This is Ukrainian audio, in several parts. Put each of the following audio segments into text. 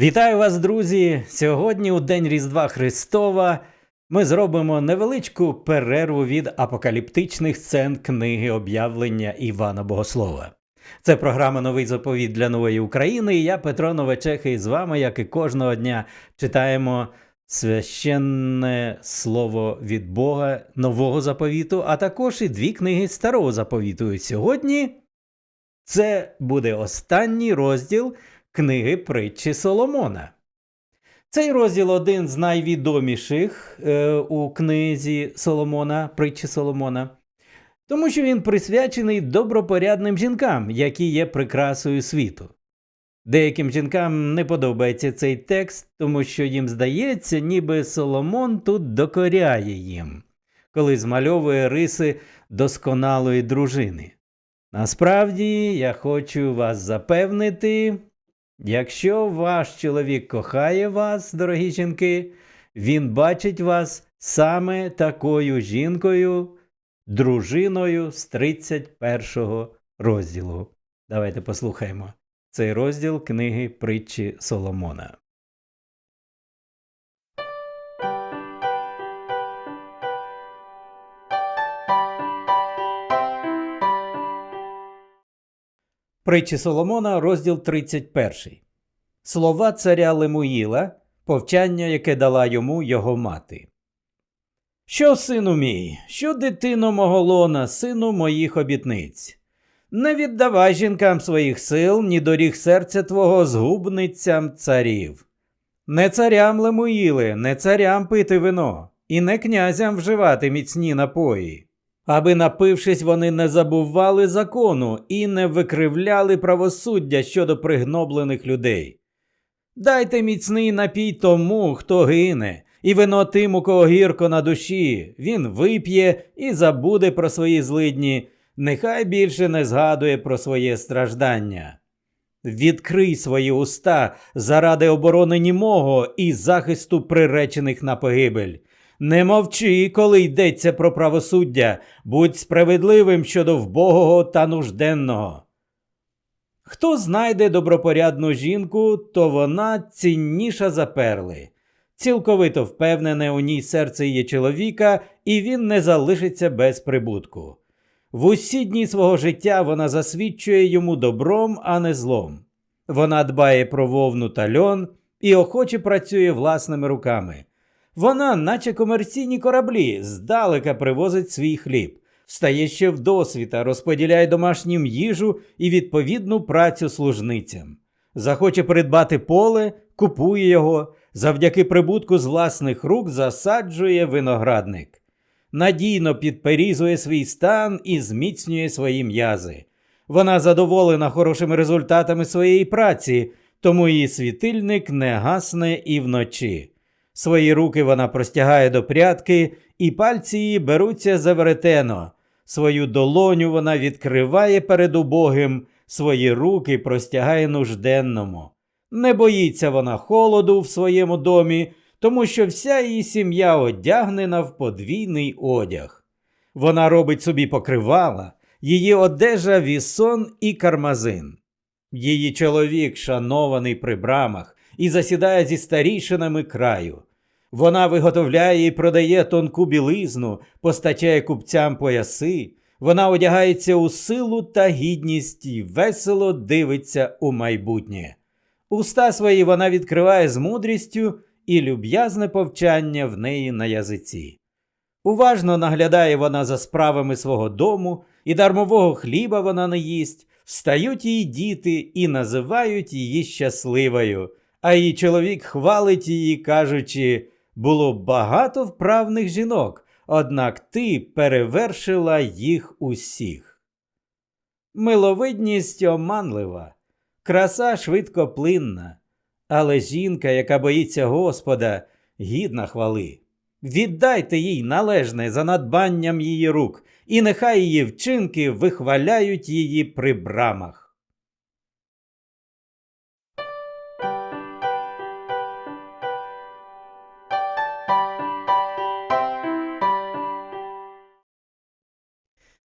Вітаю вас, друзі! Сьогодні, у День Різдва Христова, ми зробимо невеличку перерву від апокаліптичних сцен книги об'явлення Івана Богослова. Це програма Новий заповіт для нової України. І я, Петро Новичехи, і з вами, як і кожного дня, читаємо священне слово від Бога Нового заповіту, а також і дві книги Старого заповіту. І сьогодні це буде останній розділ книги притчі Соломона. Цей розділ один з найвідоміших е, у книзі Соломона, притчі Соломона, тому що він присвячений добропорядним жінкам, які є прикрасою світу. Деяким жінкам не подобається цей текст, тому що їм здається, ніби Соломон тут докоряє їм, коли змальовує риси досконалої дружини. Насправді, я хочу вас запевнити, якщо ваш чоловік кохає вас, дорогі жінки, він бачить вас саме такою жінкою, дружиною з 31 розділу. Давайте послухаємо цей розділ книги притчі Соломона. Притчі Соломона, розділ 31. Слова царя Лемуїла, повчання, яке дала йому його мати. Що, сину мій, що дитино мого лона, сину моїх обітниць? Не віддавай жінкам своїх сил, ні доріг серця твого згубницям царів. Не царям Лемуїли, не царям пити вино, і не князям вживати міцні напої аби, напившись, вони не забували закону і не викривляли правосуддя щодо пригноблених людей. Дайте міцний напій тому, хто гине, і вино тим, у кого гірко на душі, він вип'є і забуде про свої злидні, нехай більше не згадує про своє страждання. Відкрий свої уста заради оборони німого і захисту приречених на погибель. Не мовчи, коли йдеться про правосуддя, будь справедливим щодо вбогого та нужденного. Хто знайде добропорядну жінку, то вона цінніша за перли. Цілковито впевнене у ній серце її чоловіка, і він не залишиться без прибутку. В усі дні свого життя вона засвідчує йому добром, а не злом. Вона дбає про вовну та льон і охоче працює власними руками. Вона, наче комерційні кораблі, здалека привозить свій хліб, встає ще в досвіта, розподіляє домашнім їжу і відповідну працю служницям. Захоче придбати поле, купує його, завдяки прибутку з власних рук засаджує виноградник. Надійно підперізує свій стан і зміцнює свої м'язи. Вона задоволена хорошими результатами своєї праці, тому її світильник не гасне і вночі. Свої руки вона простягає до прядки, і пальці її беруться за веретено. Свою долоню вона відкриває перед убогим, свої руки простягає нужденному. Не боїться вона холоду в своєму домі, тому що вся її сім'я одягнена в подвійний одяг. Вона робить собі покривала, її одежа вісон і кармазин. Її чоловік, шанований при брамах, і засідає зі старішинами краю. Вона виготовляє і продає тонку білизну, постачає купцям пояси, вона одягається у силу та гідність і весело дивиться у майбутнє. Уста свої вона відкриває з мудрістю і люб'язне повчання в неї на язиці. Уважно наглядає вона за справами свого дому, і дармового хліба вона не їсть, встають її діти і називають її щасливою, а її чоловік хвалить її, кажучи було багато вправних жінок, однак ти перевершила їх усіх. Миловидність оманлива, краса швидкоплинна, але жінка, яка боїться Господа, гідна хвали. Віддайте їй належне за надбанням її рук, і нехай її вчинки вихваляють її при брамах.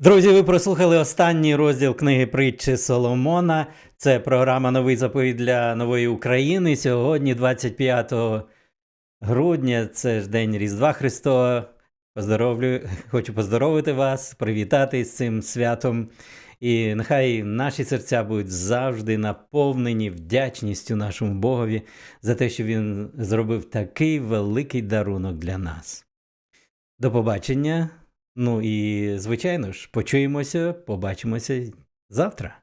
Друзі, ви прослухали останній розділ книги притчі Соломона. Це програма Новий заповідь для нової України. Сьогодні, 25 грудня, це ж день Різдва Христова. Поздоровлю, хочу поздоровити вас, привітати з цим святом. І нехай наші серця будуть завжди наповнені вдячністю нашому Богові за те, що Він зробив такий великий дарунок для нас. До побачення. Ну і, звичайно ж, почуємося, побачимося завтра.